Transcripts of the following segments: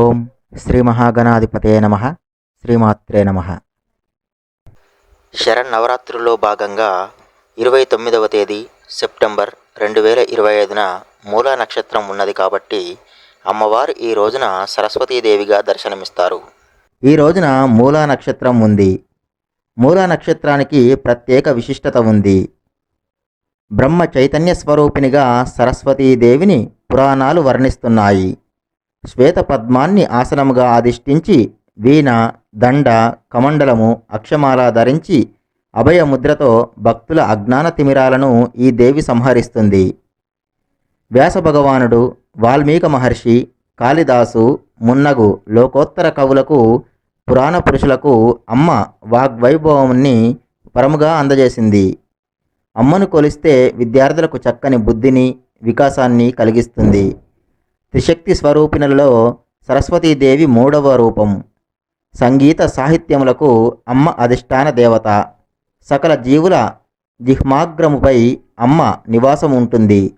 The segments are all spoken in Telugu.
ఓం శ్రీ మహాగణాధిపతే నమ శ్రీమాత్రే నమ. శరన్నవరాత్రుల్లో భాగంగా ఇరవై తొమ్మిదవ తేదీ సెప్టెంబర్ రెండు వేల ఇరవై ఐదున మూలా నక్షత్రం ఉన్నది కాబట్టి అమ్మవారు ఈ రోజున సరస్వతీదేవిగా దర్శనమిస్తారు. ఈ రోజున మూలా నక్షత్రం ఉంది. మూలా నక్షత్రానికి ప్రత్యేక విశిష్టత ఉంది. బ్రహ్మ చైతన్య స్వరూపినిగా సరస్వతీదేవిని పురాణాలు వర్ణిస్తున్నాయి. శ్వేత పద్మాన్ని ఆసనముగా అధిష్ఠించి వీణ దండ కమండలము అక్షమాల ధరించి అభయ ముద్రతో భక్తుల అజ్ఞాన తిమిరాలను ఈ దేవి సంహరిస్తుంది. వ్యాస భగవానుడు వాల్మీక మహర్షి కాళిదాసు మున్నగు లోకోత్తర కవులకు పురాణ పురుషులకు అమ్మ వాగ్వైభవాన్ని పరముగా అందజేసింది. అమ్మను కొలిస్తే విద్యార్థులకు చక్కని బుద్ధిని వికాసాన్ని కలిగిస్తుంది. త్రిశక్తి స్వరూపిణులలో సరస్వతీదేవి మూడవ రూపం. సంగీత సాహిత్యములకు అమ్మ అధిష్టాన దేవత. సకల జీవుల జిహ్మాగ్రముపై అమ్మ నివాసం ఉంటుంది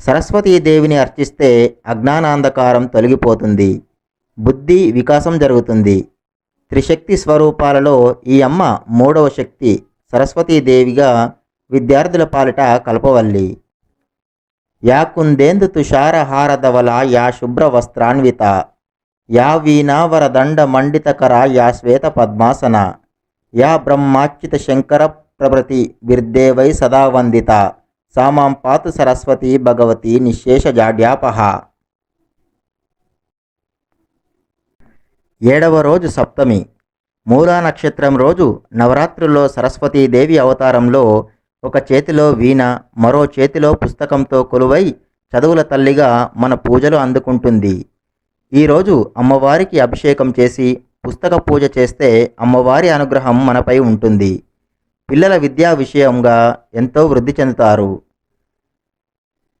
సరస్వతీదేవిని అర్చిస్తే అజ్ఞానాంధకారం తొలగిపోతుంది. బుద్ధి వికాసం జరుగుతుంది. త్రిశక్తి స్వరూపాలలో ఈ అమ్మ మూడవ శక్తి సరస్వతీదేవిగా విద్యార్థుల పాలిట కల్పవల్లి. యా కుందేందు తుషారహారధవల యా శుభ్ర వస్త్రాన్విత యా వీణావర దండ మండితకర యా శ్వేత పద్మాసన యా బ్రహ్మాచ్యుత శంకర ప్రభృతి బిర్దేవై సదావందిత సామాం పాతు సరస్వతి భగవతి నిశేష జాడ్యాపహ. ఏడవ రోజు సప్తమి. మూలా నక్షత్రం రోజు నవరాత్రుల్లో సరస్వతీదేవి అవతారంలో ఒక చేతిలో వీణ మరో చేతిలో పుస్తకంతో కొలువై చదువుల తల్లిగా మన పూజలు అందుకుంటుంది. ఈరోజు అమ్మవారికి అభిషేకం చేసి పుస్తక పూజ చేస్తే అమ్మవారి అనుగ్రహం మనపై ఉంటుంది. పిల్లల విద్యా విషయంగా ఎంతో వృద్ధి చెందుతారు.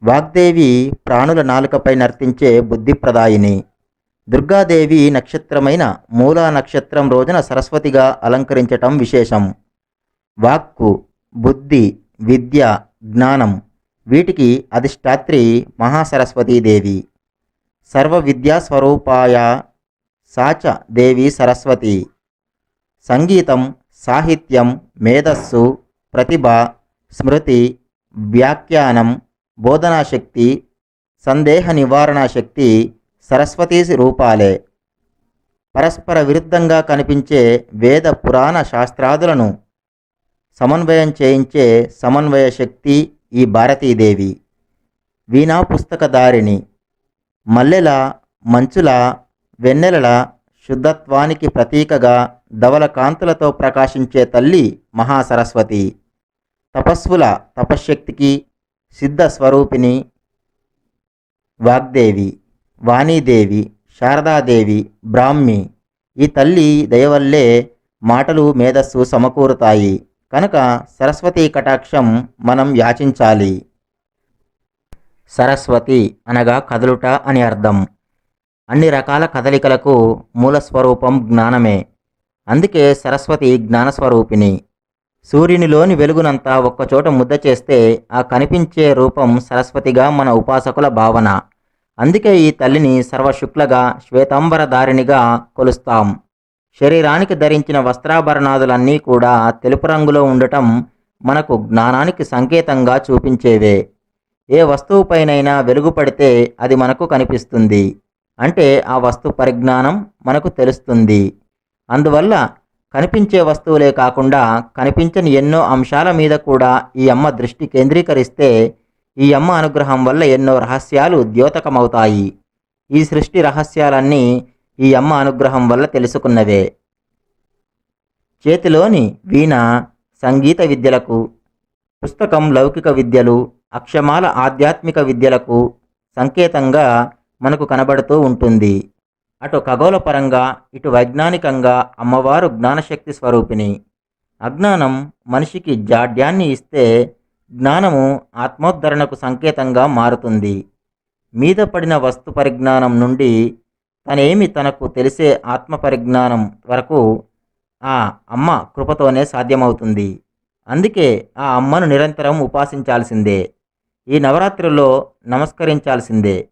వాగ్దేవి ప్రాణుల నాలుకపై నర్తించే బుద్ధిప్రదాయిని. దుర్గాదేవి నక్షత్రమైన మూలా నక్షత్రం రోజున సరస్వతిగా అలంకరించటం విశేషం. వాక్కు బుద్ధి విద్య జ్ఞానం వీటికి అధిష్టాత్రి మహాసరస్వతీదేవి. సర్వ విద్యా స్వరూపాయ సాచ దేవి సరస్వతి. సంగీతం సాహిత్యం మేధస్సు ప్రతిభ స్మృతి వ్యాఖ్యానం బోధనాశక్తి సందేహ నివారణ శక్తి సరస్వతీ రూపాలే. పరస్పర విరుద్ధంగా కనిపించే వేద పురాణ శాస్త్రాదులను సమన్వయం చేయించే సమన్వయ శక్తి ఈ భారతీదేవి. వీణా పుస్తకదారిణి మల్లెల మంచుల వెన్నెలల శుద్ధత్వానికి ప్రతీకగా ధవల కాంతులతో ప్రకాశించే తల్లి మహాసరస్వతి. తపస్సుల తపశ్శక్తికి సిద్ధ స్వరూపిణి వాగ్దేవి వాణీదేవి శారదాదేవి బ్రాహ్మి. ఈ తల్లి దయవల్లే మాటలు మేధస్సు సమకూరుతాయి. కనుక సరస్వతీ కటాక్షం మనం యాచించాలి. సరస్వతి అనగా కదలుట అని అర్థం. అన్ని రకాల కదలికలకు మూల స్వరూపం జ్ఞానమే. అందుకే సరస్వతి జ్ఞానస్వరూపిణి. సూర్యునిలోని వెలుగునంతా ఒక్కచోట ముద్ద చేస్తే ఆ కనిపించే రూపం సరస్వతిగా మన ఉపాసకుల భావన. అందుకే ఈ తల్లిని సర్వశుక్లగా శ్వేతాంబరధారిణిగా కొలుస్తాం. శరీరానికి ధరించిన వస్త్రాభరణాదులన్నీ కూడా తెలుపు రంగులో ఉండటం మనకు జ్ఞానానికి సంకేతంగా చూపించేవే. ఏ వస్తువుపైనైనా వెలుగు పడితే అది మనకు కనిపిస్తుంది. అంటే ఆ వస్తు పరిజ్ఞానం మనకు తెలుస్తుంది. అందువల్ల కనిపించే వస్తువులే కాకుండా కనిపించని ఎన్నో అంశాల మీద కూడా ఈ అమ్మ దృష్టి కేంద్రీకరిస్తే ఈ అమ్మ అనుగ్రహం వల్ల ఎన్నో రహస్యాలు ద్యోతకమవుతాయి. ఈ సృష్టి రహస్యాలన్నీ ఈ అమ్మ అనుగ్రహం వల్ల తెలుసుకున్నవే చేతిలోని వీణ సంగీత విద్యలకు పుస్తకం లౌకిక విద్యలు అక్షమాల ఆధ్యాత్మిక విద్యలకు సంకేతంగా మనకు కనబడుతూ ఉంటుంది. అటు ఖగోళపరంగా ఇటు వైజ్ఞానికంగా అమ్మవారు జ్ఞానశక్తి స్వరూపిణి. అజ్ఞానం మనిషికి జాడ్యాన్ని ఇస్తే జ్ఞానము ఆత్మోద్ధరణకు సంకేతంగా మారుతుంది. మీద పడిన వస్తు పరిజ్ఞానం నుండి తనేమి తనకు తెలిసే ఆత్మ పరిజ్ఞానం వరకు ఆ అమ్మ కృపతోనే సాధ్యమవుతుంది. అందుకే ఆ అమ్మను నిరంతరం ఉపాసించాల్సిందే. ఈ నవరాత్రుల్లో నమస్కరించాల్సిందే.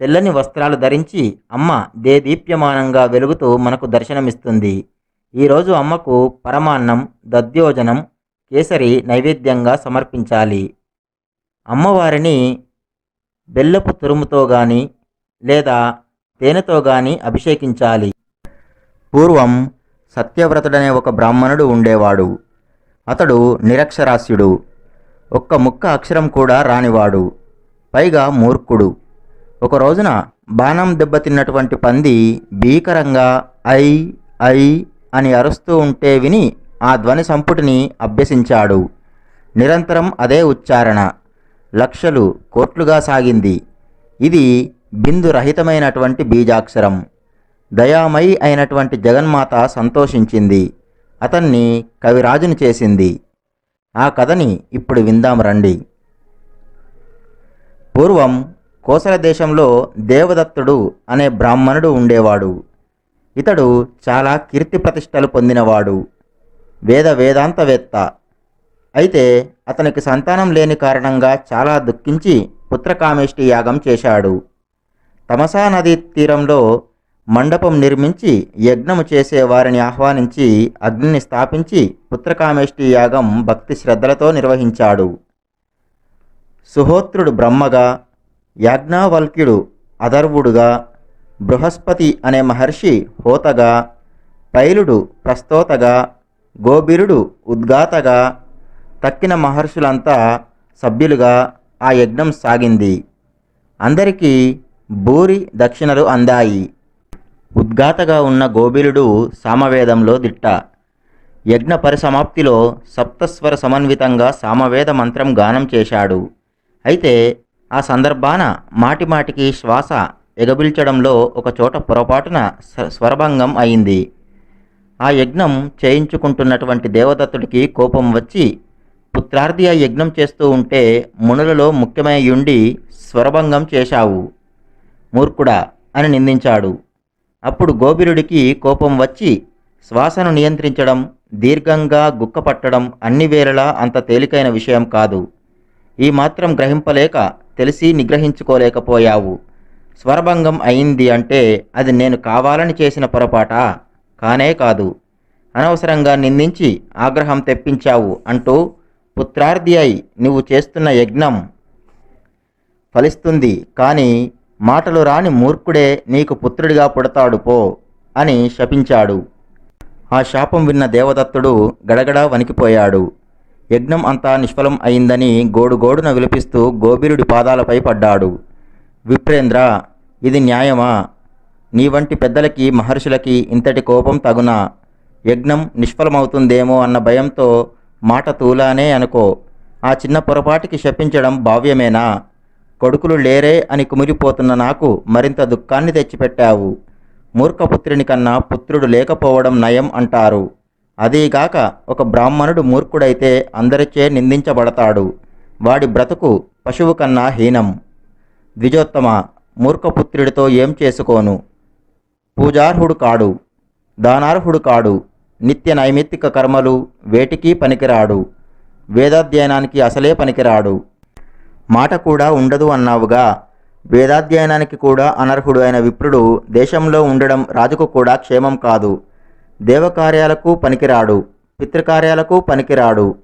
తెల్లని వస్త్రాలు ధరించి అమ్మ దేదీప్యమానంగా వెలుగుతూ మనకు దర్శనమిస్తుంది. ఈరోజు అమ్మకు పరమాన్నం దద్యోజనం కేసరి నైవేద్యంగా సమర్పించాలి. అమ్మవారిని బెల్లపు తురుముతో కానీ లేదా తేనెతో గాని అభిషేకించాలి. పూర్వం సత్యవ్రతుడనే ఒక బ్రాహ్మణుడు ఉండేవాడు. అతడు నిరక్షరాస్యుడు. ఒక్క ముక్క అక్షరం కూడా రానివాడు. పైగా మూర్ఖుడు. ఒక రోజున బాణం దెబ్బతిన్నటువంటి పంది భీకరంగా ఐ ఐ అని అరుస్తూ ఉంటే విని ఆ ధ్వని సంపుటిని అభ్యసించాడు. నిరంతరం అదే ఉచ్చారణ. లక్షలు కోట్లుగా సాగింది. ఇది బిందు రహితమైనటువంటి బీజాక్షరం. దయామయి అయినటువంటి జగన్మాత సంతోషించింది. అతన్ని కవిరాజుని చేసింది. ఆ కథని ఇప్పుడు విందాం రండి. పూర్వం కోసల దేశంలో దేవదత్తుడు అనే బ్రాహ్మణుడు ఉండేవాడు. ఇతడు చాలా కీర్తి ప్రతిష్టలు పొందినవాడు. వేద వేదాంతవేత్త. అయితే అతనికి సంతానం లేని కారణంగా చాలా దుఃఖించి పుత్రకామేష్టి యాగం చేశాడు. తమసా నదీ తీరంలో మండపం నిర్మించి యజ్ఞము చేసే వారిని ఆహ్వానించి అగ్నిని స్థాపించి పుత్రకామేష్టి యాగం భక్తి శ్రద్ధలతో నిర్వహించాడు. సుహోత్రుడు బ్రహ్మగా యాజ్ఞావల్క్యుడు అధర్వుడుగా బృహస్పతి అనే మహర్షి హోతగా పైలుడు ప్రస్తోతగా గోబిరుడు ఉద్గాతగా తక్కిన మహర్షులంతా సభ్యులుగా ఆ యజ్ఞం సాగింది. అందరికీ భూరి దక్షిణలు అందాయి. ఉద్గాతగా ఉన్న గోబిలుడు సామవేదంలో దిట్ట. యజ్ఞ పరిసమాప్తిలో సప్తస్వర సమన్వితంగా సామవేద మంత్రం గానం చేశాడు. అయితే ఆ సందర్భాన మాటిమాటికి శ్వాస ఎగబిల్చడంలో ఒక చోట పొరపాటున స్వ- స్వరభంగం అయింది. ఆ యజ్ఞం చేయించుకుంటున్నటువంటి దేవదత్తుడికి కోపం వచ్చి పుత్రార్థి ఆ యజ్ఞం చేస్తూ ఉంటే మునులలో ముఖ్యమయ్యుండి స్వరభంగం చేశావు. మూర్ఖుడా అని నిందించాడు. అప్పుడు గోబిరుడికి కోపం వచ్చి శ్వాసను నియంత్రించడం దీర్ఘంగా గుక్కపట్టడం అన్ని వేళలా అంత తేలికైన విషయం కాదు. ఈ మాత్రం గ్రహింపలేక తెలిసి నిగ్రహించుకోలేకపోయావు. స్వరభంగం అయింది అంటే అది నేను కావాలని చేసిన పొరపాటా? కానే కాదు. అనవసరంగా నిందించి ఆగ్రహం తెప్పించావు అంటూ పుత్రార్థి అయి నువ్వు చేస్తున్న యజ్ఞం ఫలిస్తుంది. కానీ మాటలు రాని మూర్ఖుడే నీకు పుత్రుడిగా పుడతాడు పో అని శపించాడు. ఆ శాపం విన్న దేవదత్తుడు గడగడా వణికిపోయాడు. యజ్ఞం అంతా నిష్ఫలం అయిందని గోడుగోడున విలపిస్తూ గోబిలుడి పాదాలపై పడ్డాడు. విప్రేంద్ర ఇది న్యాయమా? నీ వంటి పెద్దలకి మహర్షులకి ఇంతటి కోపం తగునా? యజ్ఞం నిష్ఫలమవుతుందేమో అన్న భయంతో మాట తూలానే అనుకో. ఆ చిన్న పొరపాటికి శపించడం భావ్యమేనా? కొడుకులు లేరే అని కుమిరిపోతున్న నాకు మరింత దుఃఖాన్ని తెచ్చిపెట్టావు. మూర్ఖపుత్రుని కన్నా పుత్రుడు లేకపోవడం నయం అంటారు. అదీగాక ఒక బ్రాహ్మణుడు మూర్ఖుడైతే అందరిచే నిందించబడతాడు. వాడి బ్రతుకు పశువు కన్నా హీనం. ద్విజోత్తమ మూర్ఖపుత్రుడితో ఏం చేసుకోను? పూజార్హుడు కాడు. దానార్హుడు కాడు. నిత్య నైమిత్తిక కర్మలు వేటికి పనికిరాడు. వేదాధ్యయనానికి అసలే పనికిరాడు. మాట కూడా ఉండదు అన్నావుగా. వేదాధ్యయనానికి కూడా అనర్హుడు అయిన విప్రుడు దేశంలో ఉండడం రాజుకు కూడా క్షేమం కాదు. దేవకార్యాలకు పనికిరాడు పితృకార్యాలకు పనికిరాడు.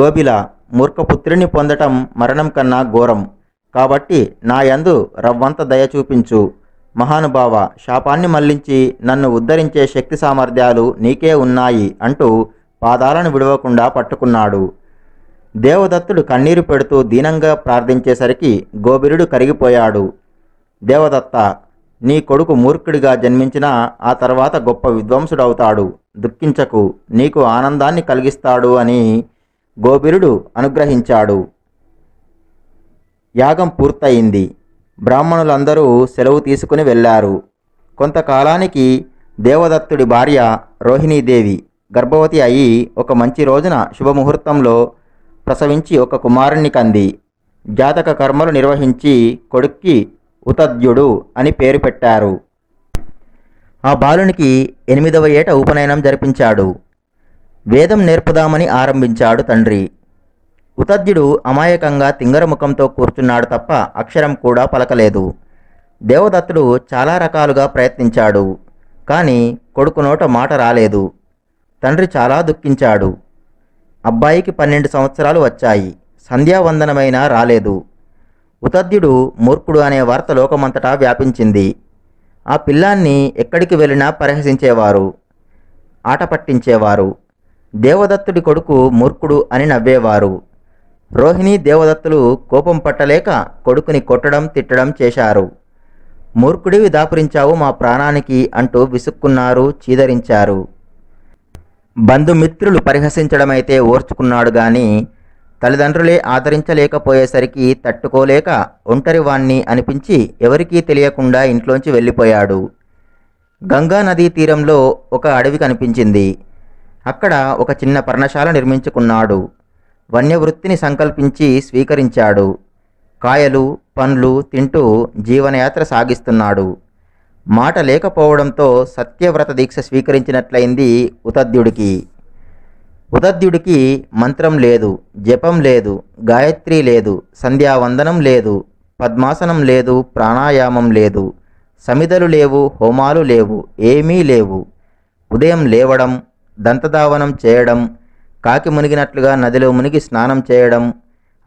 గోబిల మూర్ఖపుత్రుని పొందటం మరణం కన్నా ఘోరం. కాబట్టి నా యందు రవ్వంత దయ చూపించు. మహానుభావ శాపాన్ని మళ్ళించి నన్ను ఉద్ధరించే శక్తి సామర్థ్యాలు నీకే ఉన్నాయి అంటూ పాదాలను విడవకుండా పట్టుకున్నాడు. దేవదత్తుడు కన్నీరు పెడుతూ దీనంగా ప్రార్థించేసరికి గోబిరుడు కరిగిపోయాడు. దేవదత్త నీ కొడుకు మూర్ఖుడిగా జన్మించినా ఆ తర్వాత గొప్ప విద్వాంసుడవుతాడు. దుఃఖించకు నీకు ఆనందాన్ని కలిగిస్తాడు అని గోబిరుడు అనుగ్రహించాడు. యాగం పూర్తయింది. బ్రాహ్మణులందరూ సెలవు తీసుకుని వెళ్ళారు. కొంతకాలానికి దేవదత్తుడి భార్య రోహిణీదేవి గర్భవతి అయి ఒక మంచి రోజున శుభముహూర్తంలో ప్రసవించి ఒక కుమారుణ్ణి కంది. జాతక కర్మలు నిర్వహించి కొడుక్కి ఉతద్యుడు అని పేరు పెట్టారు. ఆ బాలునికి ఎనిమిదవ ఏట ఉపనయనం జరిపించాడు. వేదం నేర్పుదామని ఆరంభించాడు తండ్రి. ఉతద్యుడు అమాయకంగా తింగర ముఖంతో కూర్చున్నాడు తప్ప అక్షరం కూడా పలకలేదు. దేవదత్తుడు చాలా రకాలుగా ప్రయత్నించాడు కానీ కొడుకు నోట మాట రాలేదు. తండ్రి చాలా దుఃఖించాడు. అబ్బాయికి పన్నెండు సంవత్సరాలు వచ్చాయి. సంధ్యావందనమైనా రాలేదు. ఉతద్యుడు మూర్ఖుడు అనే వార్త లోకమంతటా వ్యాపించింది. ఆ పిల్లాన్ని ఎక్కడికి వెళ్ళినా పరిహసించేవారు ఆట పట్టించేవారు. దేవదత్తుడి కొడుకు మూర్ఖుడు అని నవ్వేవారు. రోహిణి దేవదత్తులు కోపం పట్టలేక కొడుకుని కొట్టడం తిట్టడం చేశారు. మూర్ఖుడివి దాపురించావు మా ప్రాణానికి అంటూ విసుక్కున్నారు చీదరించారు. బంధుమిత్రులు పరిహసించడమైతే ఓర్చుకున్నాడు గాని తల్లిదండ్రులే ఆదరించలేకపోయేసరికి తట్టుకోలేక ఒంటరివాణ్ణి అనిపించి ఎవరికీ తెలియకుండా ఇంట్లోంచి వెళ్ళిపోయాడు. గంగా నదీ తీరంలో ఒక అడవి కనిపించింది. అక్కడ ఒక చిన్న పర్ణశాల నిర్మించుకున్నాడు. వన్యవృత్తిని సంకల్పించి స్వీకరించాడు. కాయలు పండ్లు తింటూ జీవనయాత్ర సాగిస్తున్నాడు. మాట లేకపోవడంతో సత్యవ్రత దీక్ష స్వీకరించినట్లయింది ఉతద్యుడికి ఉదద్యుడికి మంత్రం లేదు జపం లేదు గాయత్రి లేదు సంధ్యావందనం లేదు పద్మాసనం లేదు ప్రాణాయామం లేదు సమిదలు లేవు హోమాలు లేవు ఏమీ లేవు. ఉదయం లేవడం దంతధావనం చేయడం కాకి మునిగినట్లుగా నదిలో మునిగి స్నానం చేయడం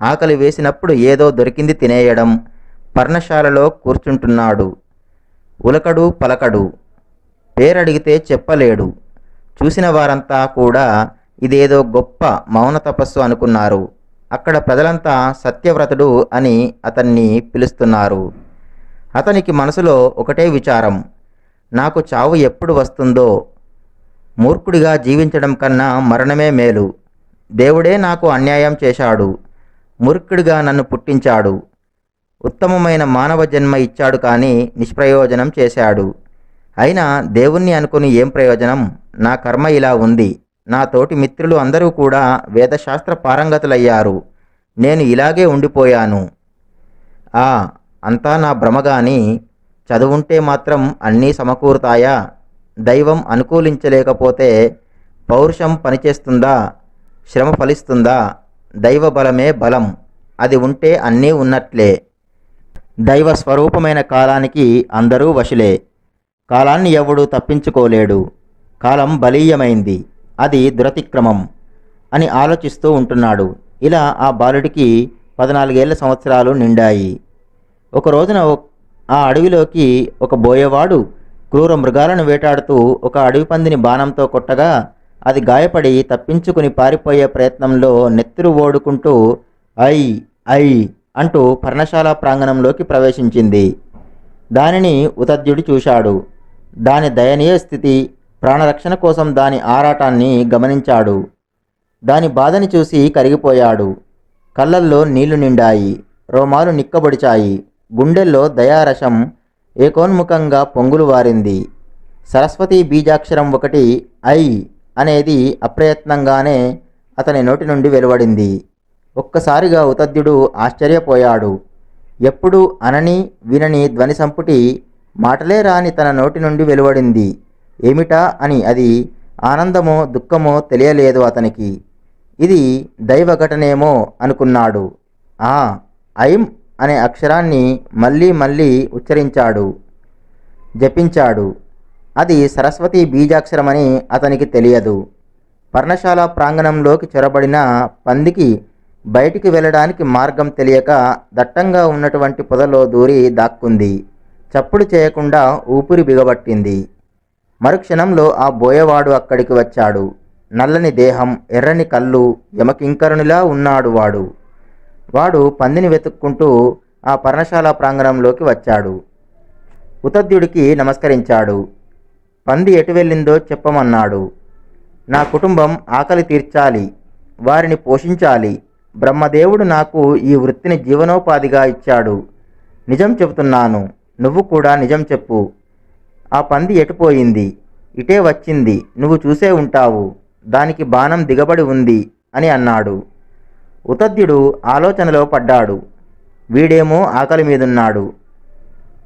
ఆకలి వేసినప్పుడు ఏదో దొరికింది తినేయడం పర్ణశాలలో కూర్చుంటున్నాడు. ఉలకడు పలకడు పేరడిగితే చెప్పలేడు. చూసిన వారంతా కూడా ఇదేదో గొప్ప మౌన తపస్సు అనుకున్నారు. అక్కడ ప్రజలంతా సత్యవ్రతుడు అని అతన్ని పిలుస్తున్నారు. అతనికి మనసులో ఒకటే విచారం నాకు చావు ఎప్పుడు వస్తుందో? మూర్ఖుడిగా జీవించడం కన్నా మరణమే మేలు. దేవుడే నాకు అన్యాయం చేశాడు. మూర్ఖుడిగా నన్ను పుట్టించాడు. ఉత్తమమైన మానవ జన్మ ఇచ్చాడు కానీ నిష్ప్రయోజనం చేశాడు. అయినా దేవుణ్ణి అనుకుని ఏం ప్రయోజనం? నా కర్మ ఇలా ఉంది. నా తోటి మిత్రులు అందరూ కూడా వేదశాస్త్ర పారంగతులయ్యారు. నేను ఇలాగే ఉండిపోయాను. ఆ అంతా నా భ్రమగాని చదువుంటే మాత్రం అన్నీ సమకూరుతాయా? దైవం అనుకూలించలేకపోతే పౌరుషం పనిచేస్తుందా? శ్రమ ఫలిస్తుందా? దైవ బలమే బలం. అది ఉంటే అన్నీ ఉన్నట్లే. దైవ స్వరూపమైన కాలానికి అందరూ వశులే. కాలాన్ని ఎవడూ తప్పించుకోలేడు. కాలం బలీయమైంది. అది దురతిక్రమం అని ఆలోచిస్తూ ఉంటున్నాడు. ఇలా ఆ బాలుడికి పద్నాలుగేళ్ళ సంవత్సరాలు నిండాయి. ఒక రోజున ఆ అడవిలోకి ఒక బోయవాడు క్రూర మృగాలను వేటాడుతూ ఒక అడవి పందిని బాణంతో కొట్టగా అది గాయపడి తప్పించుకుని పారిపోయే ప్రయత్నంలో నెత్తురు ఓడుకుంటూ ఐ ఐ అంటూ పర్ణశాల ప్రాంగణంలోకి ప్రవేశించింది. దానిని ఉతద్యుడు చూశాడు. దాని దయనీయ స్థితి ప్రాణరక్షణ కోసం దాని ఆరాటాన్ని గమనించాడు. దాని బాధని చూసి కరిగిపోయాడు. కళ్ళల్లో నీళ్ళు నిండాయి రోమాలు నిక్కబొడిచాయి. గుండెల్లో దయారసం ఏకోన్ముఖంగా పొంగులు వారింది. సరస్వతి బీజాక్షరం ఒకటి ఐ అనేది అప్రయత్నంగానే అతని నోటి నుండి వెలువడింది. ఒక్కసారిగా ఉతద్యుడు ఆశ్చర్యపోయాడు. ఎప్పుడు అనని వినని ధ్వని సంపుటి మాటలే రాని తన నోటి నుండి వెలువడింది. ఏమిటా అని అది ఆనందమో దుఃఖమో తెలియలేదు అతనికి. ఇది దైవ ఘటనేమో అనుకున్నాడు. ఆ ఐం అనే అక్షరాన్ని మళ్ళీ మళ్ళీ ఉచ్చరించాడు. జపించాడు. అది సరస్వతి బీజాక్షరమని అతనికి తెలియదు. పర్ణశాల ప్రాంగణంలోకి చొరబడిన పందికి బయటికి వెళ్ళడానికి మార్గం తెలియక దట్టంగా ఉన్నటువంటి పొదలో దూరి దాక్కుంది. చప్పుడు చేయకుండా ఊపిరి బిగబట్టింది. మరుక్షణంలో ఆ బోయవాడు అక్కడికి వచ్చాడు. నల్లని దేహం ఎర్రని కళ్ళు యమకింకరునిలా ఉన్నాడు వాడు. వాడు పందిని వెతుక్కుంటూ ఆ పర్ణశాల ప్రాంగణంలోకి వచ్చాడు. ఉతద్యుడికి నమస్కరించాడు. పంది ఎటు వెళ్ళిందో చెప్పమన్నాడు. నా కుటుంబం ఆకలి తీర్చాలి వారిని పోషించాలి బ్రహ్మదేవుడు నాకు ఈ వృత్తిని జీవనోపాధిగా ఇచ్చాడు. నిజం చెబుతున్నాను నువ్వు కూడా నిజం చెప్పు. ఆ పంది ఎటుపోయింది ఇటే వచ్చింది నువ్వు చూసే ఉంటావు. దానికి బాణం దిగబడి ఉంది అని అన్నాడు. ఉతద్యుడు ఆలోచనలో పడ్డాడు. వీడేమో ఆకలి మీదున్నాడు.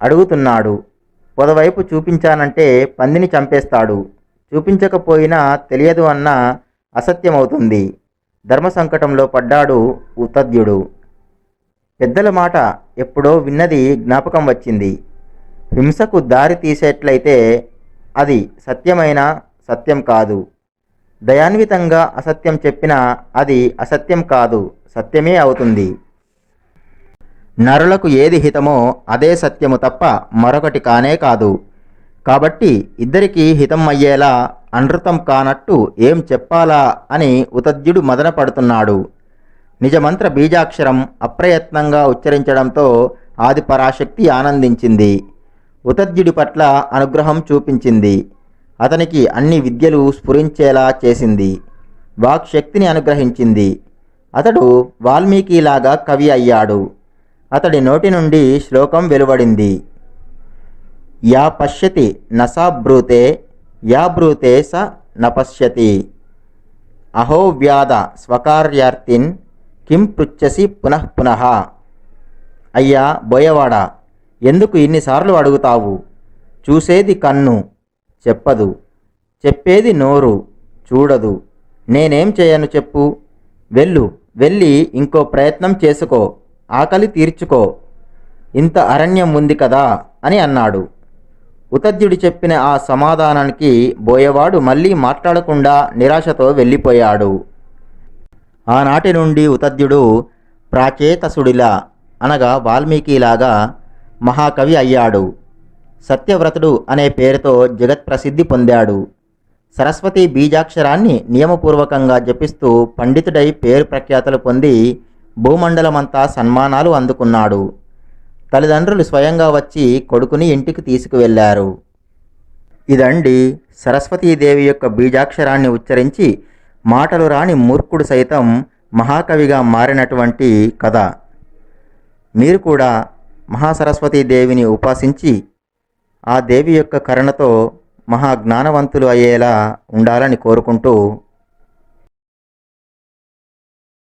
అడుగుతున్నాడు పొదవైపు చూపించానంటే పందిని చంపేస్తాడు. చూపించకపోయినా తెలియదు అన్న అసత్యమవుతుంది. ధర్మ సంకటంలో పడ్డాడు ఉతద్యుడు పెద్దల మాట ఎప్పుడో విన్నది జ్ఞాపకం వచ్చింది. హింసకు దారి తీసేట్లయితే అది సత్యమైన సత్యం కాదు. దయాన్వితంగా అసత్యం చెప్పినా అది అసత్యం కాదు సత్యమే అవుతుంది. నరులకు ఏది హితమో అదే సత్యము తప్ప మరొకటి కానే కాదు. కాబట్టి ఇద్దరికీ హితం అయ్యేలా అనృతం కానట్టు ఏం చెప్పాలా అని ఉతద్యుడు మదనపడుతున్నాడు నిజమంత్ర బీజాక్షరం అప్రయత్నంగా ఉచ్చరించడంతో ఆదిపరాశక్తి ఆనందించింది. ఉతద్యుడి పట్ల అనుగ్రహం చూపించింది. అతనికి అన్ని విద్యలు స్ఫురించేలా చేసింది. వాక్శక్తిని అనుగ్రహించింది. అతడు వాల్మీకిలాగా కవి అయ్యాడు. అతడి నోటి నుండి శ్లోకం వెలువడింది. యా పశ్యతి నసాబ్రూతే యాబ్రూతే స నపశ్యతి అహోవ్యాధ స్వకార్యార్థిన్ కిం పృచ్చసి పునః పునః. అయ్యా బోయవాడ ఎందుకు ఇన్నిసార్లు అడుగుతావు? చూసేది కన్ను చెప్పదు. చెప్పేది నోరు చూడదు. నేనేం చేయను చెప్పు? వెళ్ళు వెళ్ళి ఇంకో ప్రయత్నం చేసుకో. ఆకలి తీర్చుకో. ఇంత అరణ్యం ఉంది కదా అని అన్నాడు. ఉతద్యుడు చెప్పిన ఆ సమాధానానికి బోయవాడు మళ్ళీ మాట్లాడకుండా నిరాశతో వెళ్ళిపోయాడు. ఆనాటి నుండి ఉతద్యుడు ప్రాచేతసుడిలా అనగా వాల్మీకిలాగా మహాకవి అయ్యాడు. సత్యవ్రతుడు అనే పేరుతో జగత్ప్రసిద్ధి పొందాడు. సరస్వతి బీజాక్షరాన్ని నియమపూర్వకంగా జపిస్తూ పండితుడై పేరు ప్రఖ్యాతలు పొంది భూమండలమంతా సన్మానాలు అందుకున్నాడు. తల్లిదండ్రులు స్వయంగా వచ్చి కొడుకుని ఇంటికి తీసుకువెళ్ళారు ఇదండి సరస్వతీదేవి యొక్క బీజాక్షరాన్ని ఉచ్చరించి మాటలు రాని మూర్ఖుడు సైతం మహాకవిగా మారినటువంటి కథ. మీరు కూడా మహాసరస్వతీదేవిని ఉపాసించి ఆ దేవి యొక్క కరుణతో మహా జ్ఞానవంతులు అయ్యేలా ఉండాలని కోరుకుంటూ